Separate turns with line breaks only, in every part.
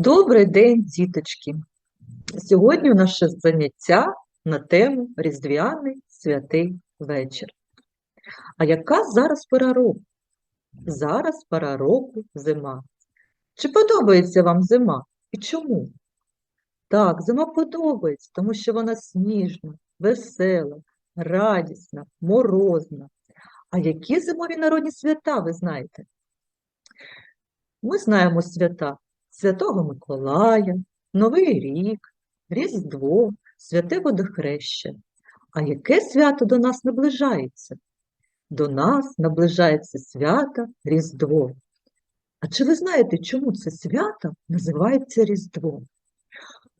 Добрий день, діточки! Сьогодні наше заняття на тему Різдвяний святий вечір. А яка зараз пора року? Зараз пора року зима. Чи подобається вам зима? І чому? Так, зима подобається, тому що вона сніжна, весела, радісна, морозна. А які зимові народні свята ви знаєте? Ми знаємо свята Святого Миколая, Новий рік, Різдво, Святе Водохреща. А яке свято до нас наближається? До нас наближається свято Різдво. А чи ви знаєте, чому це свято називається Різдво?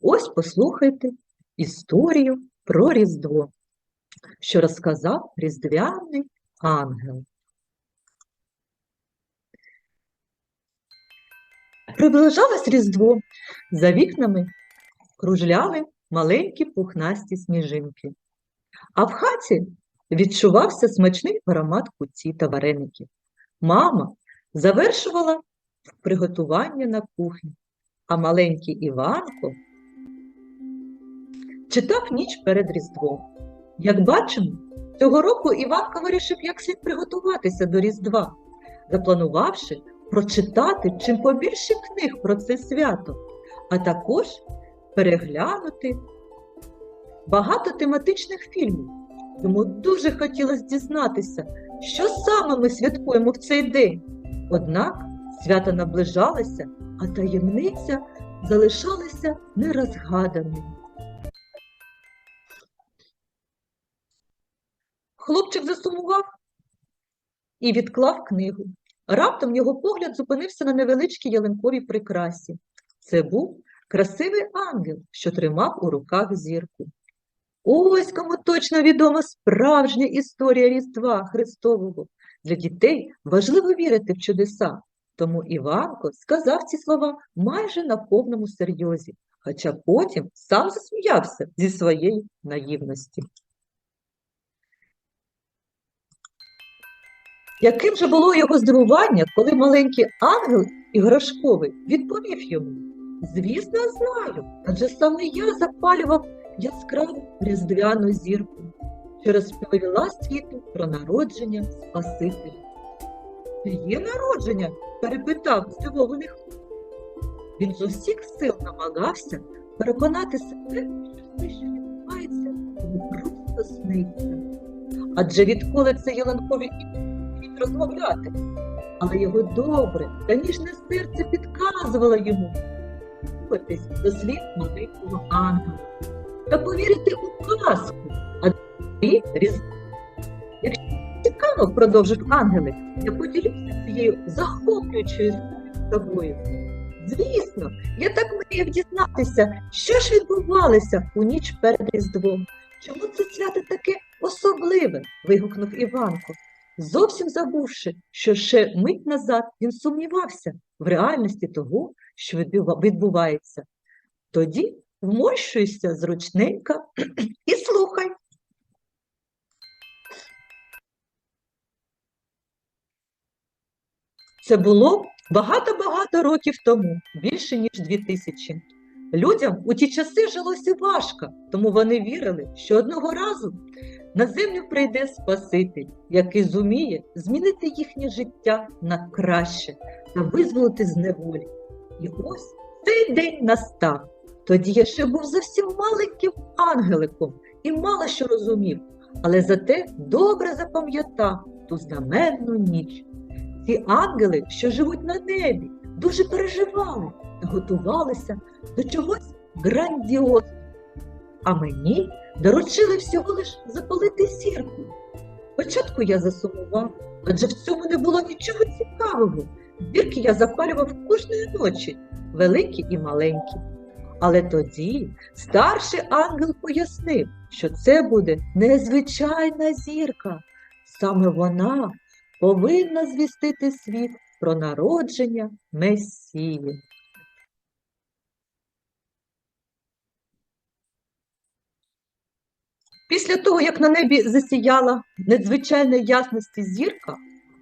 Ось послухайте історію про Різдво, що розказав Різдвяний ангел. Приближалось Різдво, за вікнами кружляли маленькі пухнасті сніжинки, а в хаті відчувався смачний аромат куці та вареників. Мама завершувала приготування на кухні, а маленький Іванко читав ніч перед Різдвом. Як бачимо, цього року Іванко вирішив як слід приготуватися до Різдва, запланувавши прочитати чим побільше книг про це свято, а також переглянути багато тематичних фільмів. Йому дуже хотілося дізнатися, що саме ми святкуємо в цей день. Однак свято наближалося, а таємниця залишалася нерозгаданою. Хлопчик засумував і відклав книгу. Раптом його погляд зупинився на невеличкій ялинковій прикрасі. Це був красивий ангел, що тримав у руках зірку. Ось кому точно відома справжня історія Різдва Христового. Для дітей важливо вірити в чудеса, тому Іванко сказав ці слова майже на повному серйозі, хоча потім сам засміявся зі своєї наївності. Яким же було його здивування, коли маленький ангел іграшковий відповів йому: Звісно, знаю, адже саме я запалював яскраву різдвяну зірку, що розповіла світу про народження Спасителя. Є народження? перепитав здивований хлопець. Він з усіх сил намагався переконати себе, що все, що відбувається, просто сниться. Адже відколи це яланкові розмовляти, але його добре та ніжне серце підказувало йому слухатись до слів маленького ангела та повірити у казку, а ти різ... Якщо цікаво, продовжив ангели, я поділюся цією захоплюючою з тобою. Звісно, я так мріяв дізнатися, що ж відбувалося у ніч перед Різдвом. Чому це свято таке особливе? вигукнув Іванко зовсім забувши, що ще мить назад він сумнівався в реальності того, що відбувається. Тоді вмощуйся зручненько і слухай. Це було багато-багато років тому, більше ніж дві тисячі. Людям у ті часи жилося важко, тому вони вірили, що одного разу на землю прийде Спаситель, який зуміє змінити їхнє життя на краще та визволити з неволі. І ось цей день настав. Тоді я ще був зовсім маленьким ангеликом і мало що розумів, але зате добре запам'ятав ту знаменну ніч. Ці ангели, що живуть на небі, дуже переживали та готувалися до чогось грандіозного. А мені доручили всього лиш запалити зірку. Спочатку я засумував, адже в цьому не було нічого цікавого. Зірки я запалював кожної ночі, великі і маленькі. Але тоді старший ангел пояснив, що це буде незвичайна зірка. Саме вона повинна звістити світ про народження Месії. Після того, як на небі засіяла надзвичайної ясності зірка,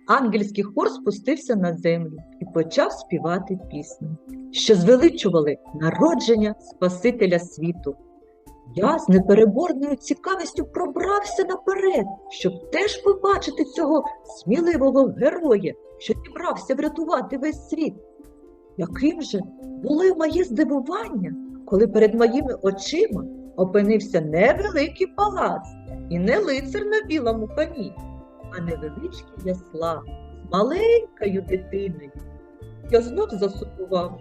ангельський хор спустився на землю і почав співати пісню, що звеличували народження Спасителя світу. Я з непереборною цікавістю пробрався наперед, щоб теж побачити цього сміливого героя, що зібрався врятувати весь світ. Яким же було моє здивування, коли перед моїми очима опинився не великий палац і не лицар на білому коні, а невеличкі ясла з маленькою дитиною. Я знов засумував.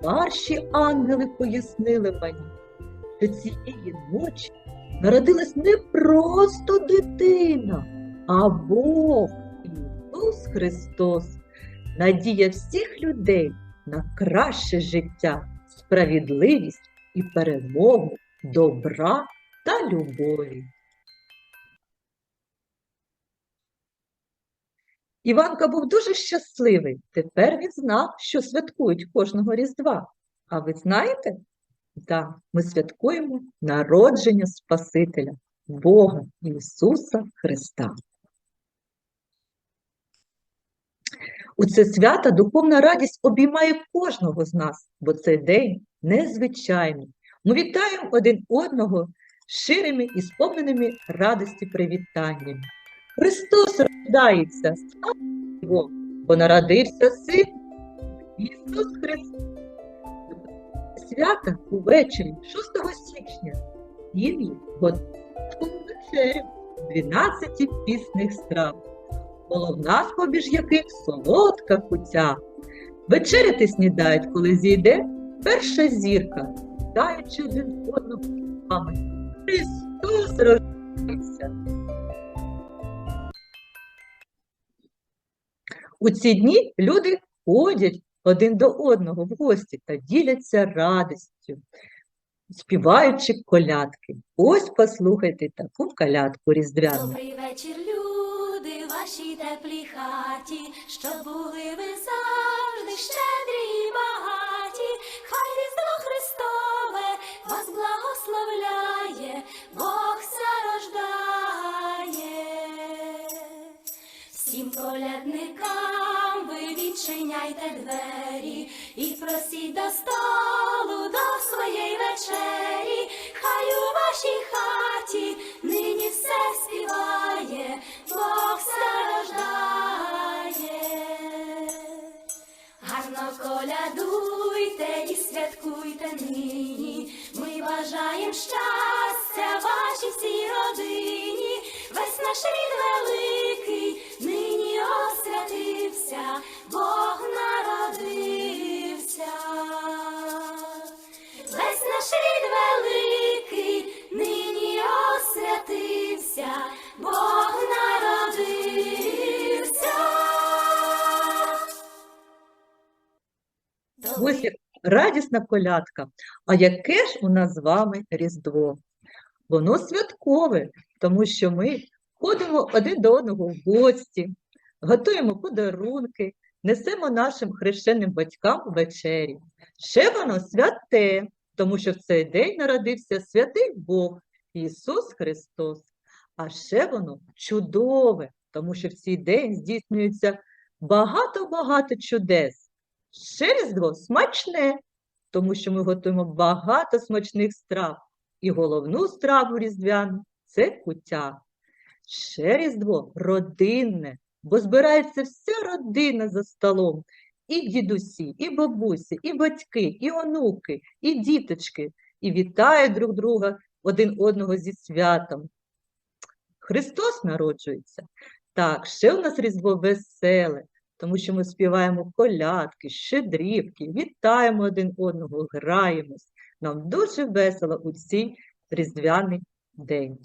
Старші ангели пояснили мені, що цієї ночі народилась не просто дитина, а Бог Ісус Христос, надія всіх людей на краще життя, справедливість і перемогу добра та любові. Іванка був дуже щасливий. Тепер він знав, що святкують кожного Різдва. А ви знаєте? Так, ми святкуємо народження Спасителя, Бога Ісуса Христа. У це свято духовна радість обіймає кожного з нас, бо цей день незвичайний. Ми вітаємо один одного ширими і сповненими радості привітаннями. Христос рождається, слава Його, бо народився син Ісус Христос. Свята увечері 6 січня сім'ї готують вечерю 12 пісних страв. Головна з-поміж яких солодка куця. Вечеряти снідають, коли зійде перша зірка, даючи один одному словами. Христос рождається. У ці дні люди ходять один до одного в гості та діляться радістю, співаючи колядки. Ось послухайте таку колядку різдвяну.
Добрий вечір, люди, вашій теплій хаті, щоб були ви завжди щедрі благословляє, Бог ся рождає. Всім колядникам ви відчиняйте двері і просіть до столу до своєї вечері. Хай у вашій хаті нині все співає, Бог все рождає. Гарно колядуйте і святкуйте нині.
Ось як радісна колядка. А яке ж у нас з вами Різдво? Воно святкове, тому що ми ходимо один до одного в гості, готуємо подарунки, несемо нашим хрещеним батькам вечері. Ще воно святе, тому що в цей день народився святий Бог Ісус Христос. А ще воно чудове, тому що в цей день здійснюється багато-багато чудес. Ще Різдво смачне, тому що ми готуємо багато смачних страв. І головну страву різдвяну це куття. Ще Різдво родинне, бо збирається вся родина за столом. І дідусі, і бабусі, і батьки, і онуки, і діточки, і вітають друг друга один одного зі святом. Христос народжується. Так, ще у нас Різдво веселе, тому що ми співаємо колядки, щедрівки, вітаємо один одного, граємось. Нам дуже весело у цей різдвяний день.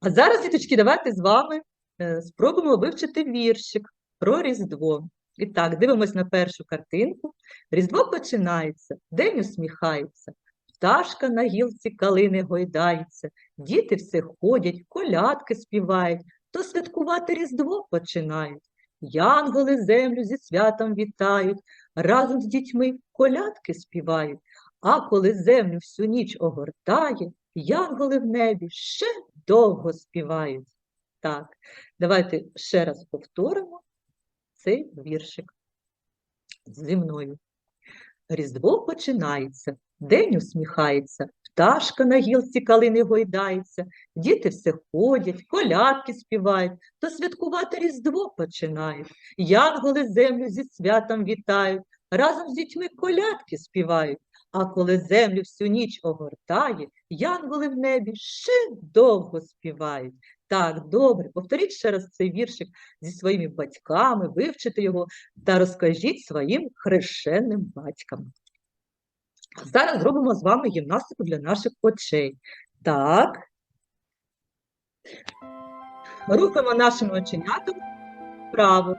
А зараз, діточки, давайте з вами е, спробуємо вивчити віршик про Різдво. І так, дивимось на першу картинку. Різдво починається, день усміхається, пташка на гілці калини гойдається, діти все ходять, колядки співають, то святкувати Різдво починають. Янголи землю зі святом вітають, разом з дітьми колядки співають. А коли землю всю ніч огортає, янголи в небі ще довго співають. Так, давайте ще раз повторимо цей віршик зі мною. Різдво починається, день усміхається, пташка на гілці калини гойдається, діти все ходять, колядки співають, то святкувати Різдво починають. Янголи землю зі святом вітають, разом з дітьми колядки співають. А коли землю всю ніч огортає, янголи в небі ще довго співають. Так, добре, повторіть ще раз цей віршик зі своїми батьками, вивчите його та розкажіть своїм хрещеним батькам. Зараз зробимо з вами гімнастику для наших очей. Так. Рухаємо нашими оченятами вправо.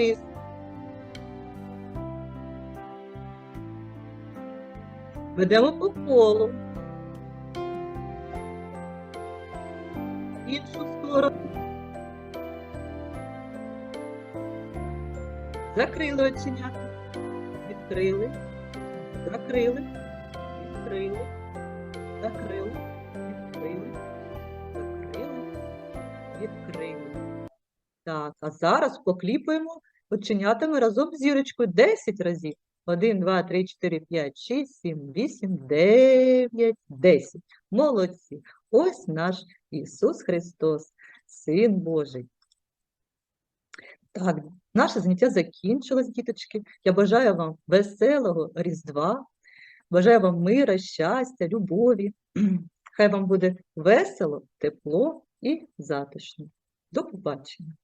Вниз. Ведемо по колу. Іншу Закрили оченята. Відкрили. Закрили. Відкрили. Закрили. Відкрили. Закрили. Відкрили. Так, а зараз покліпаємо оченятами разом з зірочкою 10 разів. 1, 2, 3, 4, 5, 6, 7, 8, 9, 10. Молодці. Ось наш Ісус Христос, Син Божий. Так, наше заняття закінчилось, діточки. Я бажаю вам веселого Різдва, бажаю вам мира, щастя, любові. Хай вам буде весело, тепло і затишно. До побачення.